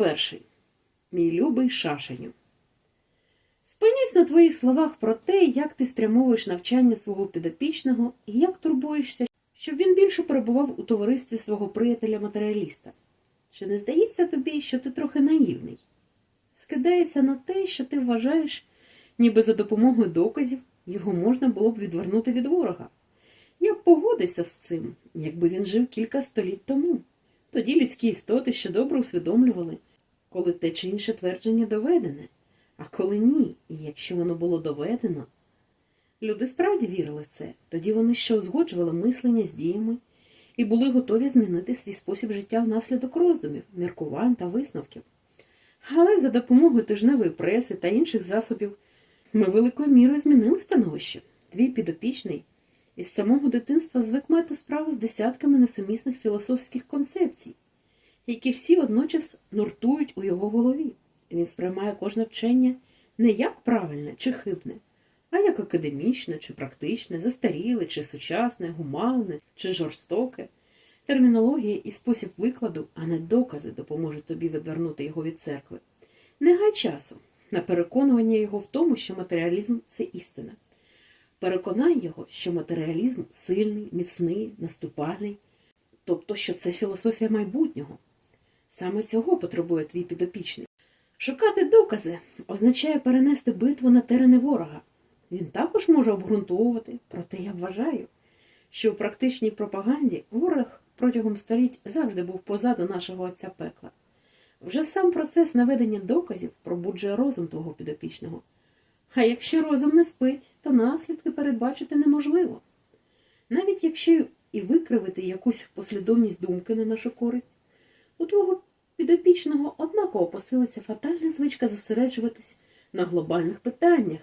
перший. Мій любий шашеню. Спинюсь на твоїх словах про те, як ти спрямовуєш навчання свого підопічного і як турбуєшся, щоб він більше перебував у товаристві свого приятеля-матеріаліста. Чи не здається тобі, що ти трохи наївний? Скидається на те, що ти вважаєш, ніби за допомогою доказів його можна було б відвернути від ворога. Я б погодився з цим, якби він жив кілька століть тому. Тоді людські істоти ще добре усвідомлювали, коли те чи інше твердження доведене, а коли ні, і якщо воно було доведено. Люди справді вірили в це, тоді вони ще узгоджували мислення з діями і були готові змінити свій спосіб життя внаслідок роздумів, міркувань та висновків. Але за допомогою тижневої преси та інших засобів ми великою мірою змінили становище. Твій підопічний із самого дитинства звик мати справу з десятками несумісних філософських концепцій, які всі водночас нуртують у його голові. Він сприймає кожне вчення не як правильне чи хибне, а як академічне чи практичне, застаріле чи сучасне, гуманне чи жорстоке. Термінологія і спосіб викладу, а не докази допоможуть тобі відвернути його від церкви. Не гай часу на переконування його в тому, що матеріалізм це істина. Переконай його, що матеріалізм сильний, міцний, наступальний, тобто, що це філософія майбутнього. Саме цього потребує твій підопічний. Шукати докази означає перенести битву на терени ворога. Він також може обґрунтовувати, проте я вважаю, що у практичній пропаганді ворог протягом століть завжди був позаду нашого отця пекла. Вже сам процес наведення доказів пробуджує розум твого підопічного. А якщо розум не спить, то наслідки передбачити неможливо. Навіть якщо і викривити якусь послідовність думки на нашу користь, у твого підопічного однаково посилиться фатальна звичка зосереджуватись на глобальних питаннях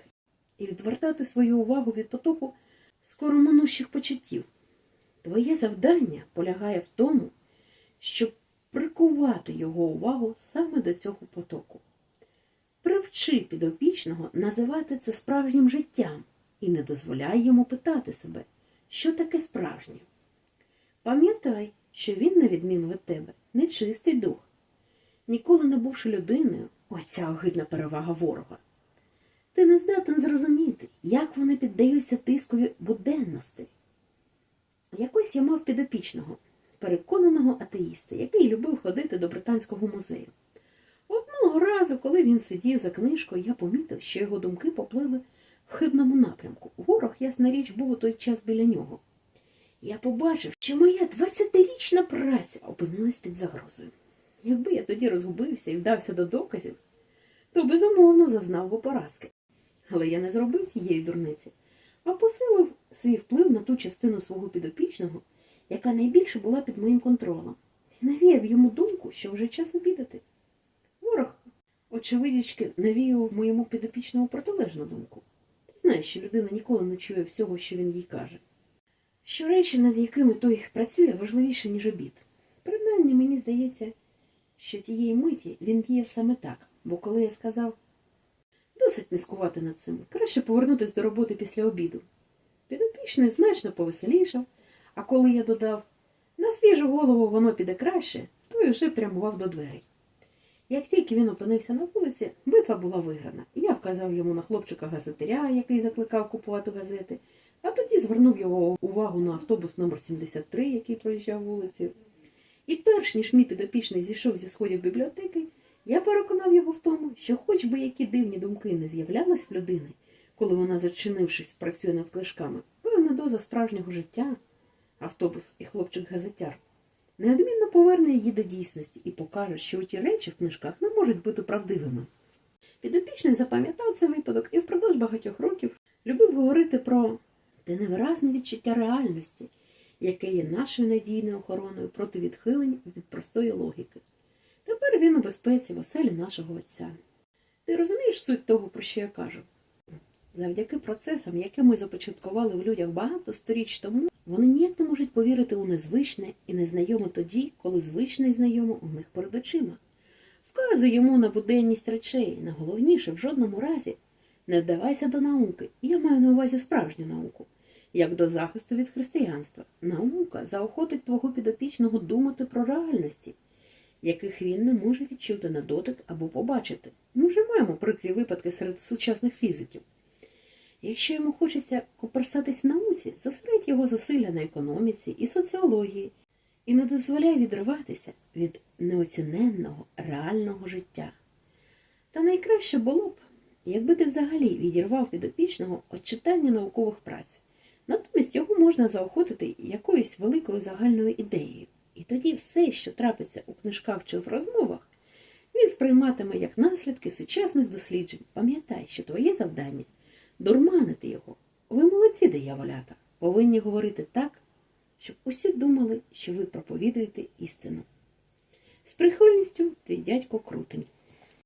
і відвертати свою увагу від потоку скороминущих почуттів. Твоє завдання полягає в тому, щоб прикувати його увагу саме до цього потоку. Привчи підопічного називати це справжнім життям і не дозволяй йому питати себе, що таке справжнє. Пам'ятай, що він, на відміну від тебе, нечистий дух. Ніколи не бувши людиною, оця огидна перевага ворога. Ти не здатен зрозуміти, як вони піддаються тискові буденності. Якось я мав підопічного, переконаного атеїста, який любив ходити до британського музею. Одного разу, коли він сидів за книжкою, я помітив, що його думки поплили в хибному напрямку. Ворог, ясна річ, був у той час біля нього. Я побачив, що моя 20-річна праця опинилась під загрозою. Якби я тоді розгубився і вдався до доказів, то безумовно зазнав би поразки. Але я не зробив тієї дурниці, а посилив свій вплив на ту частину свого підопічного, яка найбільше була під моїм контролем, і навіяв йому думку, що вже час обідати. Ворог, очевидячки, навіяв моєму підопічному протилежну думку. Ти знаєш, що людина ніколи не чує всього, що він їй каже. Що речі, над якими той працює, важливіше, ніж обід. Принаймні, мені здається, що тієї миті він діяв саме так, бо коли я сказав досить міскувати над цим, краще повернутися до роботи після обіду. Підопічний значно повеселішав, а коли я додав на свіжу голову воно піде краще, той уже прямував до дверей. Як тільки він опинився на вулиці, битва була виграна. Я вказав йому на хлопчика газетаря, який закликав купувати газети, а звернув його увагу на автобус номер 73 який проїжджав вулицею. І перш ніж мій підопічний зійшов зі сходів бібліотеки, я переконав його в тому, що хоч би які дивні думки не з'являлись в людини, коли вона, зачинившись, працює над книжками, певна доза справжнього життя, автобус і хлопчик-газетяр, неодмінно поверне її до дійсності і покаже, що ті речі в книжках не можуть бути правдивими. Підопічний запам'ятав цей випадок і впродовж багатьох років любив говорити про те невиразне відчуття реальності, яке є нашою надійною охороною проти відхилень від простої логіки. Тепер він у безпеці в оселі нашого отця. Ти розумієш суть того, про що я кажу? Завдяки процесам, які ми започаткували в людях багато сторіч тому, вони ніяк не можуть повірити у незвичне і незнайоме тоді, коли звичне і знайоме у них перед очима. Вказуй йому на буденність речей, найголовніше в жодному разі не вдавайся до науки. Я маю на увазі справжню науку, як до захисту від християнства. Наука заохотить твого підопічного думати про реальності, яких він не може відчути на дотик або побачити. Ми вже маємо прикрі випадки серед сучасних фізиків. Якщо йому хочеться коперсатись в науці, зосередь його зусилля на економіці і соціології і не дозволяй відриватися від неоціненного реального життя. Та найкраще було б, якби ти взагалі відірвав підопічного від читання наукових праць. Натомість його можна заохотити якоюсь великою загальною ідеєю. І тоді все, що трапиться у книжках чи в розмовах, він сприйматиме як наслідки сучасних досліджень. Пам'ятай, що твоє завдання дурманити його. Ви молодці, дияволята, повинні говорити так, щоб усі думали, що ви проповідуєте істину. З прихильністю твій дядько Крутень.